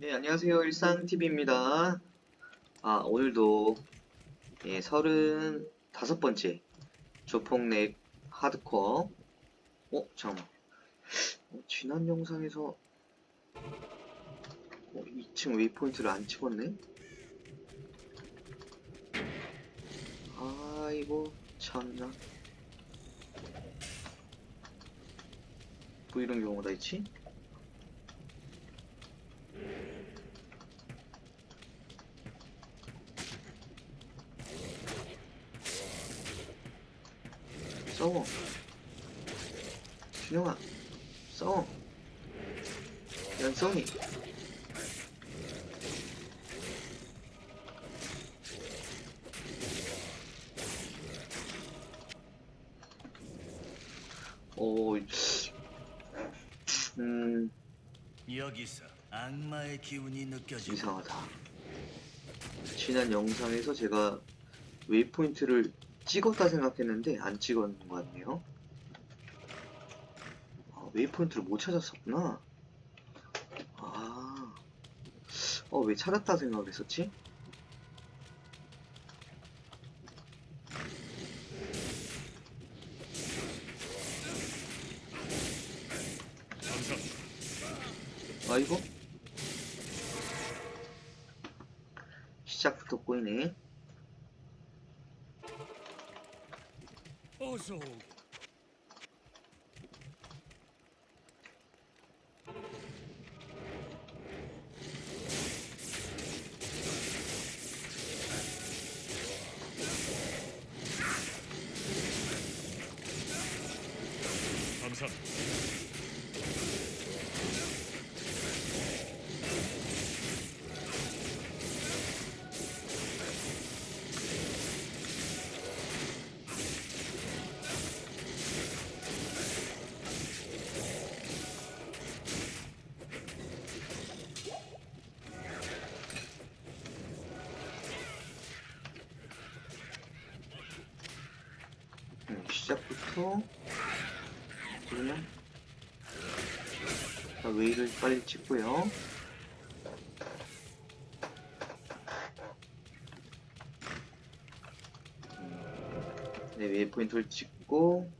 네, 안녕하세요. 일상TV입니다. 아, 오늘도, 예, 35번째 조폭넥 하드코어. 어, 잠깐만. 어, 지난 영상에서, 어, 2층 웨이포인트를 안 찍었네? 아이고, 참나. 뭐 이런 경우가 다 있지? 싸워. 준영아, 싸워. 오, 음, 여기서 악마의 기운이 느껴진다. 이상하다. 지난 영상에서 제가 웨이포인트를 찍었다 생각했는데 안 찍었는 것 같네요. 아, 웨이포인트를 못 찾았었구나. 아, 어, 왜 찾았다 생각을 했었지? 아이고. 시작부터 꼬이네. 어서 감사합니다. 음, 시작부터 그러면 자, 웨이를 빨리 찍고요. 음, 네, 웨이 포인트를 찍고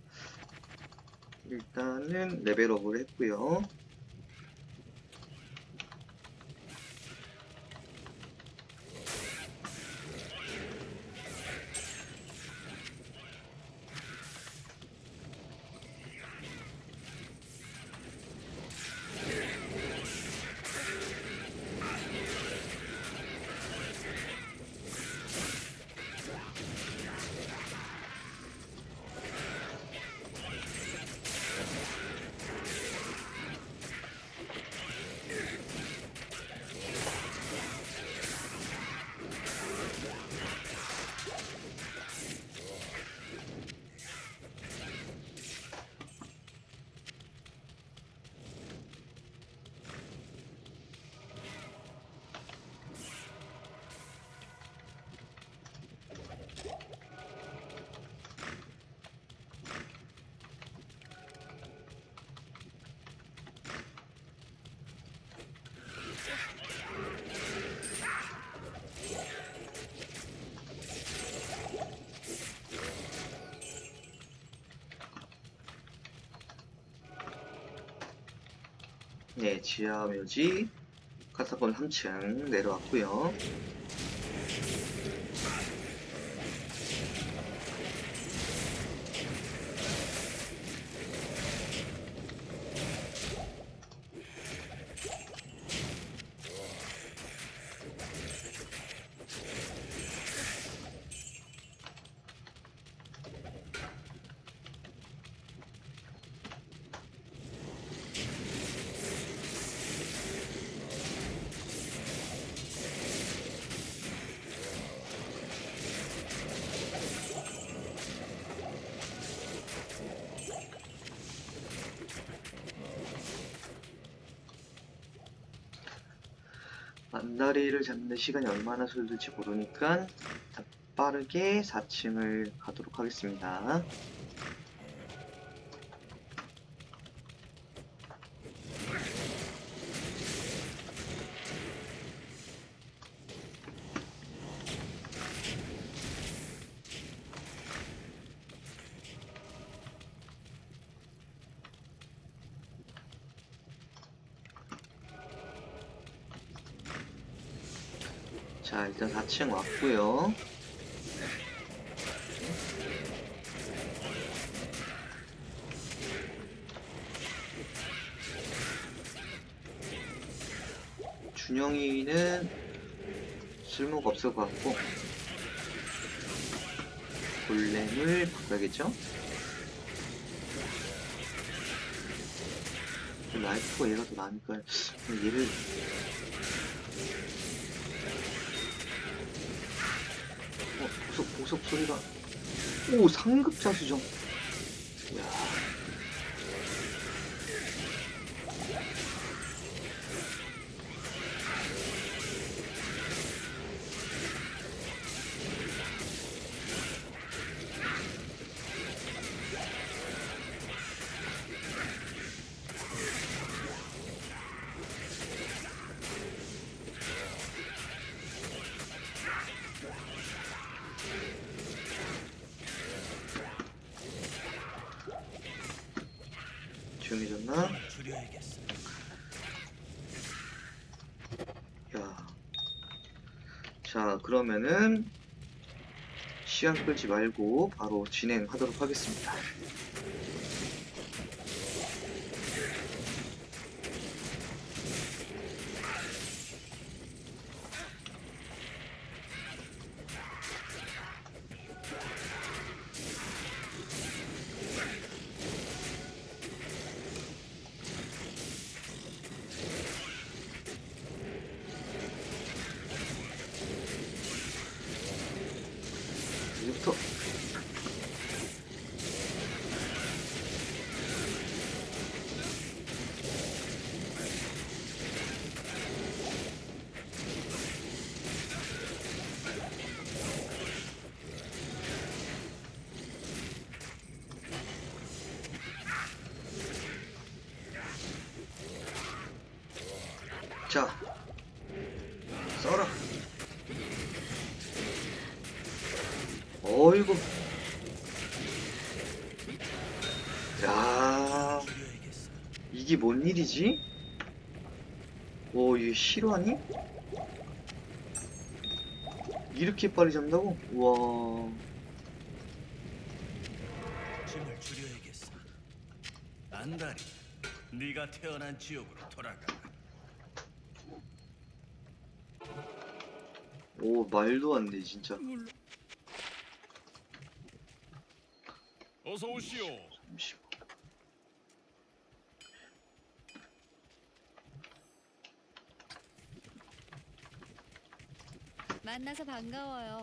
일단은 레벨업을 했고요. 네, 지하 묘지 카사본 3층 내려왔고요. 만다리를 잡는 시간이 얼마나 소요될지 모르니까 자, 빠르게 4층을 가도록 하겠습니다. 자, 일단 4층 왔고요. 준영이는 쓸모가 없을 것 같고 골렘을 바꿔야겠죠? 라이프가 얘가 더 나으니까 얘를 어, 보석, 보석 소리가. 오, 상급 자 수정. 이야. 줄여야겠어. 야. 자, 그러면은 시간 끌지 말고 바로 진행하도록 하겠습니다. 자 써라 어이구 야. 이게 뭔 일이지? 오, 이게 실화니? 이렇게 빨리 잡는다고? 우와. 짐을 줄여야겠어. 안다리, 네가 태어난 지옥으로 돌아가. 오, 말도 안 돼, 진짜. 어서 오시오. 잠시만. 만나서 반가워요.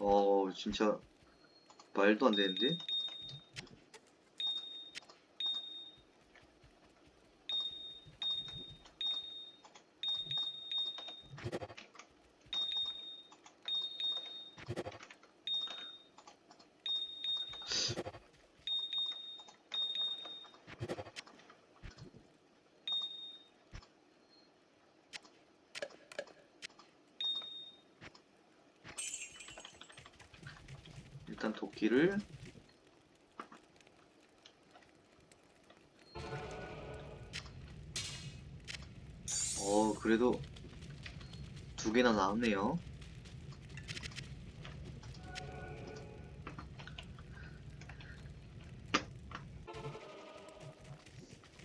어, 진짜. 말도 안 되는데? 일단 도끼를 어 그래도 두 개나 나왔네요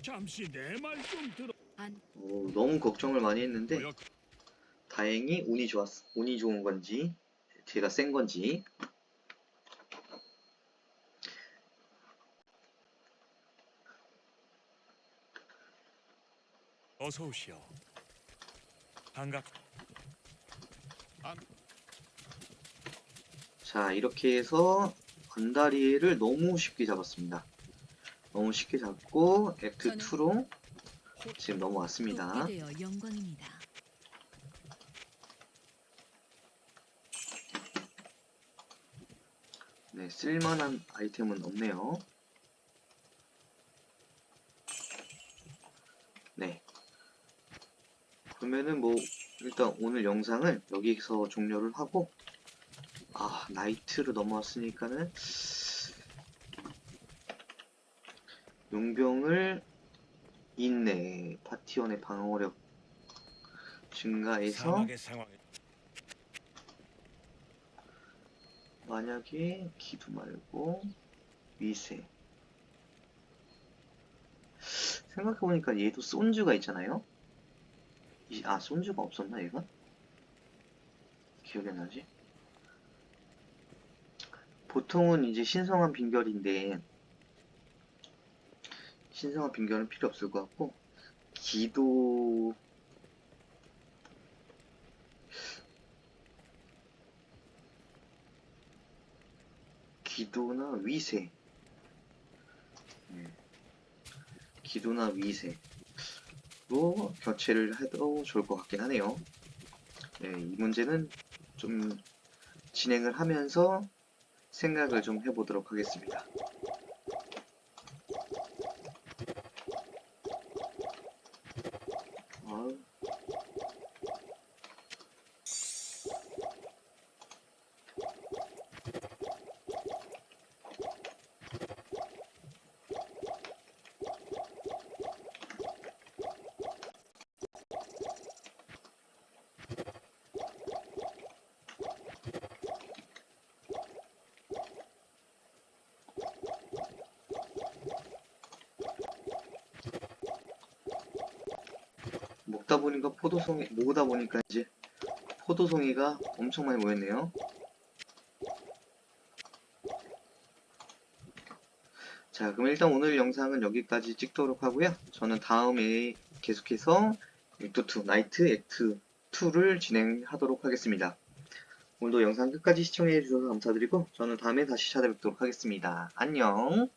잠시 내 말 좀 들어. 안 오, 너무 걱정을 많이 했는데? 다행히 운이 좋았 운이 좋은 건지 제가 센 건지 어서 오시오. 반갑. 자 이렇게 해서 건다리를 너무 쉽게 잡았습니다 너무 쉽게 잡고 액트 저는 2로 지금 넘어왔습니다. 네, 쓸만한 아이템은 없네요. 네. 그러면은 뭐, 일단 오늘 영상은 여기서 종료를 하고, 아, 나이트로 넘어왔으니까는, 용병을 인내 파티원의 방어력 증가해서. 만약에 기두 말고 위세 생각해보니까 얘도 손주가 있잖아요 이- 아 손주가 없었나 얘가? 기억이 안 나지? 보통은 이제 신성한 빈결인데 신성한 빈결은 필요 없을 것 같고 기도 기도나 위세 네. 기도나 위세 로 교체를 해도 좋을 것 같긴 하네요. 네, 이 문제는 좀 진행을 하면서 생각을 좀 해보도록 하겠습니다 아우. 먹다 보니까 포도송이 모으다 보니까 이제 포도송이가 엄청 많이 모였네요. 자, 그럼 일단 오늘 영상은 여기까지 찍도록 하고요. 저는 다음에 계속해서 액트2, 나이트 액트 2를 진행하도록 하겠습니다. 오늘도 영상 끝까지 시청해 주셔서 감사드리고 저는 다음에 다시 찾아뵙도록 하겠습니다. 안녕.